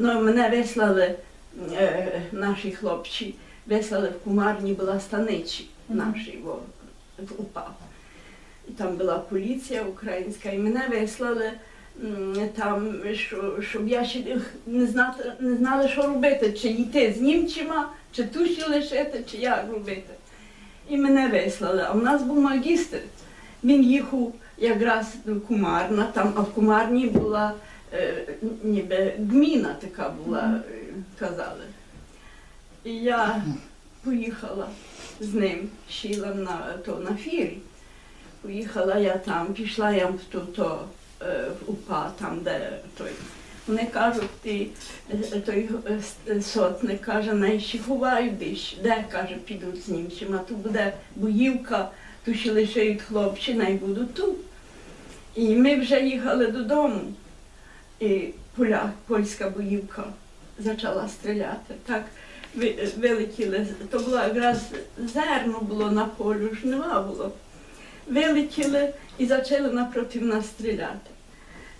Ну, мене вислали, е, наші хлопці, вислали в кумарні була станичі наші, бо упав. І там була поліція українська, і мене вислали там, що, щоб я ще не, знати, не знала, що робити, чи йти з німчима, чи туші лишити, чи як робити. І мене вислали. А в нас був магістр. Він їхав якраз до кумарна, там, а в кумарні була ніби гміна така була, е, казали. І я поїхала з ним, сіла на, то, на фірі. Поїхала я там, пішла я в то, то е, в УПА, там, де той. Вони кажуть, ти, е, той е, сотник каже, найші ховають десь, де каже, підуть з німцями, а тут буде боївка, то ще лишають хлопчина і будуть тут. І ми вже їхали додому, і поляк, польська боївка почала стріляти. Так вилетіли, то було якраз зерно було на полю, жнива було. Вилетіли і почали напроти нас стріляти.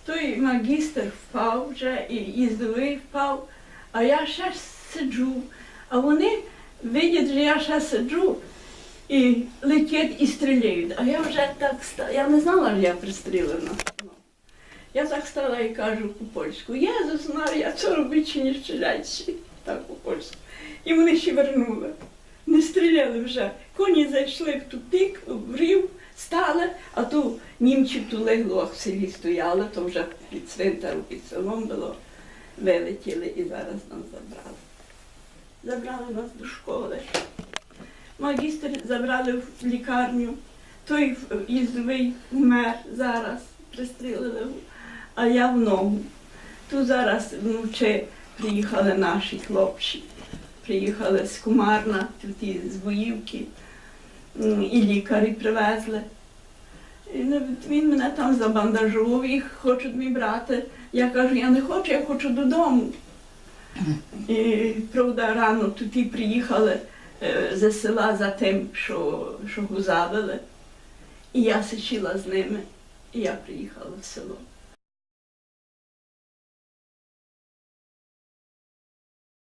Той магістр впав вже, і їздовий впав, а я ще сиджу. А вони видять, що я ще сиджу і летять і стріляють. А я вже так стала, я не знала, що я пристрілена. Я так стала і кажу по-польську, Єзус Марія, що робить чи не стріляйте? Так по-польську. І вони ще вернули. Не стріляли вже. Коні зайшли в тупик, в рів, стали, а ту німчі ту легло в селі стояли, то вже під цвинтаром, під селом було. Вилетіли і зараз нас забрали. Забрали нас до школи. Магістр забрали в лікарню. Той їздовий умер зараз, пристрілили, а я в ногу. Тут зараз вночі приїхали наші хлопці. Приїхали з Кумарна, тут і з Боївки, і лікарі привезли. І ну, він мене там забандажував, їх хочуть мій брати. Я кажу, я не хочу, я хочу додому. І правда, рано тут і приїхали е, з села за тим, що, що гузавили. І я сиділа з ними, і я приїхала в село.